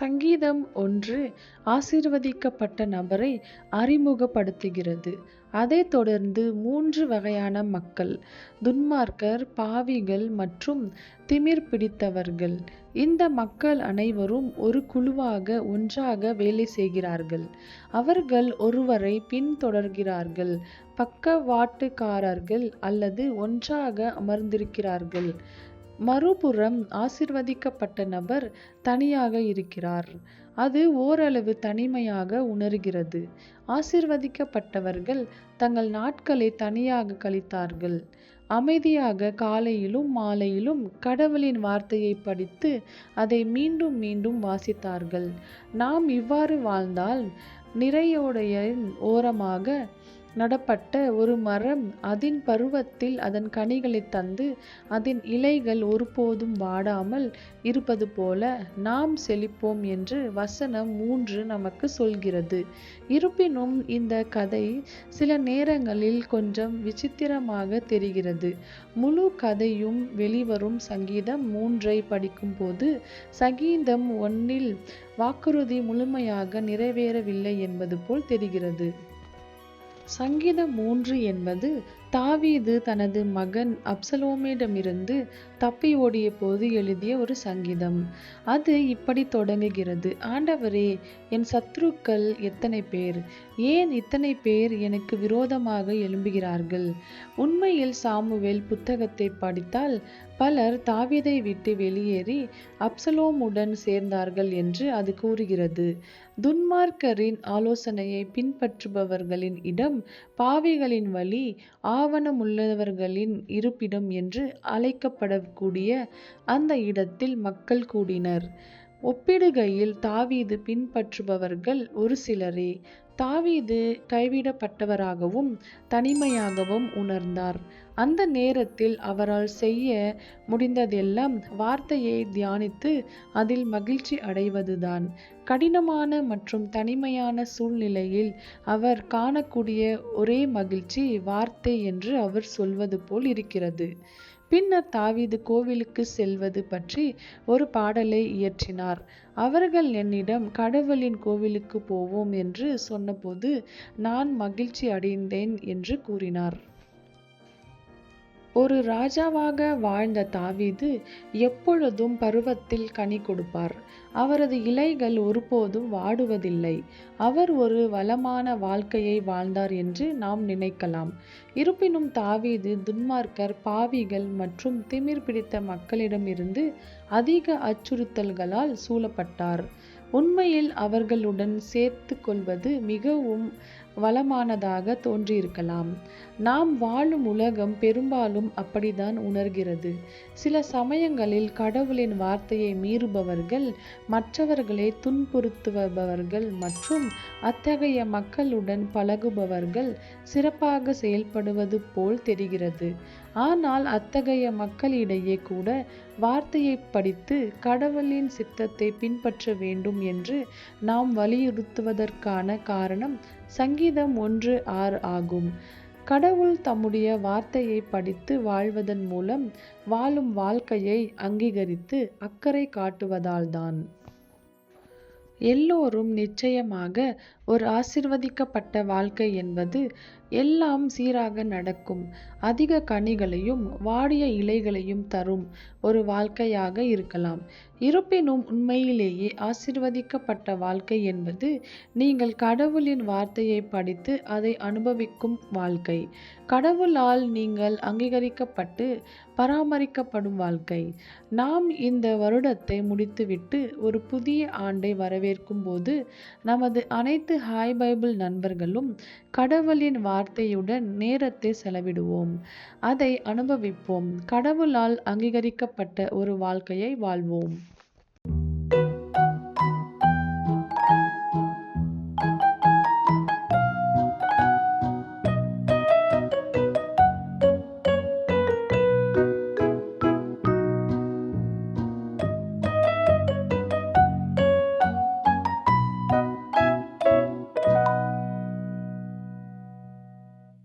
சங்கீதம் ஒன்று ஆசீர்வதிக்கப்பட்ட நபரை அறிமுகப்படுத்துகிறது. அதைத் தொடர்ந்து மூன்று வகையான மக்கள் துன்மார்க்கர் பாவிகள் மற்றும் திமிர் பிடித்தவர்கள். இந்த மக்கள் அனைவரும் ஒரு குழுவாக ஒன்றாக வேலை செய்கிறார்கள். அவர்கள் ஒருவரை பின்தொடர்கிறார்கள் பக்கவாட்டுக்காரர்கள் அல்லது ஒன்றாக அமர்ந்திருக்கிறார்கள். மறுபுறம் ஆசிர்வதிக்கப்பட்ட நபர் தனியாக இருக்கிறார். அது ஓரளவு தனிமையாக உணர்கிறது. ஆசிர்வதிக்கப்பட்டவர்கள் தங்கள் நாட்களை தனியாக கழித்தார்கள். அமைதியாக காலையிலும் மாலையிலும் கடவுளின் வார்த்தையை படித்து அதை மீண்டும் மீண்டும் வாசித்தார்கள். நாம் இவ்வாறு வாழ்ந்தால் நிறையோடைய ஓரமாக நடப்பட்ட ஒரு மரம் அதன் பருவத்தில் அதன் கனிகளைத் தந்து அதன் இலைகள் ஒருபோதும் வாடாமல் இருப்பது போல நாம் செழிப்போம் என்று வசனம் மூன்று நமக்கு சொல்கிறது. இருப்பினும் இந்த கதை சில நேரங்களில் கொஞ்சம் விசித்திரமாக தெரிகிறது. முழு கதையும் வெளிவரும் சங்கீதம் மூன்றை படிக்கும்போது சங்கீதம் ஒன்னில் வாக்குறுதி முழுமையாக நிறைவேறவில்லை என்பது போல் தெரிகிறது. சங்கீதம் மூன்று என்பது தாவீது தனது மகன் அப்சலோமிடமிருந்து தப்பி ஓடிய போது எழுதிய ஒரு சங்கீதம். அது இப்படி தொடங்குகிறது. ஆண்டவரே என் சத்ருக்கள் எத்தனை பேர்? ஏன் இத்தனை பேர் எனக்கு விரோதமாக எழும்புகிறார்கள்? உண்மையில் சாமுவேல் புத்தகத்தை படித்தால் பலர் தாவீதை விட்டு வெளியேறி அப்சலோமுடன் சேர்ந்தார்கள் என்று அது கூறுகிறது. துன்மார்க்கரின் ஆலோசனையை பின்பற்றுபவர்களின் இடம் பாவிகளின் வழி ஆவணமுள்ளவர்களின் இருப்பிடம் என்று அழைக்கப்பட கூடிய அந்த இடத்தில் மக்கள் கூடினர். ஒப்பிடுகையில் தாவீது பின்பற்றுபவர்கள் ஒரு சிலரே. தாவீது கைவிடப்பட்டவராகவும் தனிமையாகவும் உணர்ந்தார். அந்த நேரத்தில் அவரால் செய்ய முடிந்ததெல்லாம் வார்த்தையை தியானித்து அதில் மகிழ்ச்சி அடைவதுதான். கடினமான மற்றும் தனிமையான சூழ்நிலையில் அவர் காணக்கூடிய ஒரே மகிழ்ச்சி வார்த்தை என்று அவர் சொல்வது போல் இருக்கிறது. பின்னர் தாவீது கோவிலுக்கு செல்வது பற்றி ஒரு பாடலை இயற்றினார். அவர்கள் என்னிடம் கடவுளின் கோவிலுக்கு போவோம் என்று சொன்னபோது நான் மகிழ்ச்சி அடைந்தேன் என்று கூறினார். ஒரு ராஜாவாக வாழ்ந்த தாவீது எப்பொழுதும் பருவத்தில் கனி கொடுப்பார். அவரது இலைகள் ஒருபோதும் வாடுவதில்லை. அவர் ஒரு வளமான வாழ்க்கையை வாழ்ந்தார் என்று நாம் நினைக்கலாம். இருப்பினும் தாவீது துன்மார்க்கர் பாவிகள் மற்றும் திமிர் பிடித்த மக்களிடமிருந்து அதிக அச்சுறுத்தல்களால் சூழப்பட்டார். உண்மையில் அவர்களுடன் சேர்த்து கொள்வது மிகவும் வளமானதாக தோன்றியிருக்கலாம். நாம் வாழும் உலகம் பெரும்பாலும் அப்படிதான் உணர்கிறது. சில சமயங்களில் கடவுளின் வார்த்தையை மீறுபவர்கள் மற்றவர்களை துன்புறுத்துபவர்கள் மற்றும் அத்தகைய மக்களுடன் பழகுபவர்கள் சிறப்பாக செயல்படுவது போல் தெரிகிறது. ஆனால் அத்தகைய மக்களிடையே கூட வார்த்தையை படித்து கடவுளின் சித்தத்தை பின்பற்ற வேண்டும் என்று நாம் வலியுறுத்துவதற்கான காரணம் சங்கீதம் ஒன்று ஆறு ஆகும். கடவுள் தம்முடைய வார்த்தையை படித்து வாழ்வதன் மூலம் வாழும் வாழ்க்கையை அங்கீகரித்து அக்கறை காட்டுவதால்தான். எல்லோரும் நிச்சயமாக ஒரு ஆசிர்வதிக்கப்பட்ட வாழ்க்கை என்பது எல்லாம் சீராக நடக்கும். அதிக கனிகளையும் வாடிய இலைகளையும் தரும் ஒரு வாழ்க்கையாக இருக்கலாம். இருப்பினும் உண்மையிலேயே ஆசிர்வதிக்கப்பட்ட வாழ்க்கை என்பது நீங்கள் கடவுளின் வார்த்தையை படித்து அதை அனுபவிக்கும் வாழ்க்கை. கடவுளால் நீங்கள் அங்கீகரிக்கப்பட்டு பராமரிக்கப்படும் வாழ்க்கை. நாம் இந்த வருடத்தை முடித்துவிட்டு ஒரு புதிய ஆண்டை வரவேற்கும் போது நமது அனைத்து ஹாய் பைபிள் நண்பர்களும் கடவுளின் வார்த்தையுடன் நேரத்தை செலவிடுவோம். அதை அனுபவிப்போம். கடவுளால் அங்கீகரிக்கப்பட்ட ஒரு வாழ்க்கையை வாழ்வோம்.